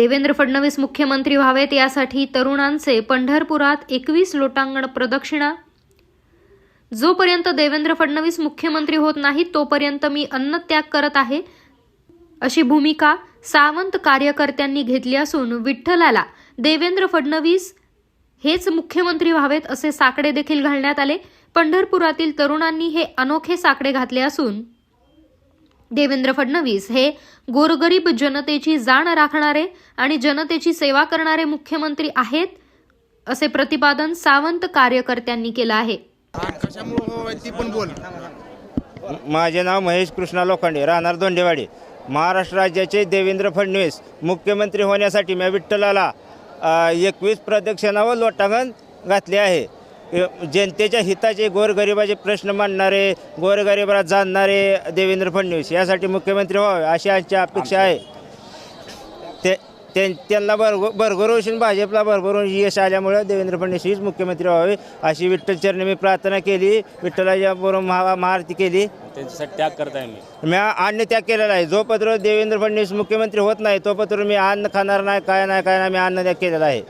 देवेंद्र फडणवीस मुख्यमंत्री व्हावेत यासाठी तरुणांचे पंढरपुरात एकवीस लोटांगण प्रदक्षिणा. जोपर्यंत देवेंद्र फडणवीस मुख्यमंत्री होत नाहीत तोपर्यंत मी अन्नत्याग करत आहे अशी भूमिका सावंत कार्यकर्त्यांनी घेतली असून विठ्ठलाला देवेंद्र फडणवीस हेच मुख्यमंत्री व्हावेत असे साकडे देखील घालण्यात आले. पंढरपुरातील तरुणांनी हे अनोखे साकडे घातले असून देवेंद्र फडणवीस हे गोरगरीब जनतेची जाण राखणारे आणि जनतेची सेवा करणारे मुख्यमंत्री आहेत असे प्रतिपादन सावंत कार्यकर्त्यांनी केलं आहे. माझे नाव महेश कृष्णा लोखंडे राहणार दोंडेवाडी महाराष्ट्र राज्याचे देवेंद्र फडणवीस मुख्यमंत्री होण्यासाठी मी विठ्ठलाला एकवीस प्रदक्षिणा व लोटांगण घातले आहे. जनतेच्या हिताचे गोरगरिबाचे प्रश्न मांडणारे गोरगरिबाला जाणणारे देवेंद्र फडणवीस यासाठी मुख्यमंत्री व्हावे अशी आमची अपेक्षा आहे. ते त्यांना भरघो भरभरून भाजपला भरभरून यश आल्यामुळे देवेंद्र फडणवीस हीच मुख्यमंत्री व्हावे अशी विठ्ठलचरणी मी प्रार्थना केली विठ्ठलाच्या बरोबर महा महाआरती केली. त्यांच्यासाठी त्याग करताय मी. मी अन्न त्याग केलेला आहे. जोपत्र देवेंद्र फडणवीस मुख्यमंत्री होत नाही तोपत्र मी अन्न खाणार नाही काय नाही काय नाही मी अन्न त्याग केलेला आहे.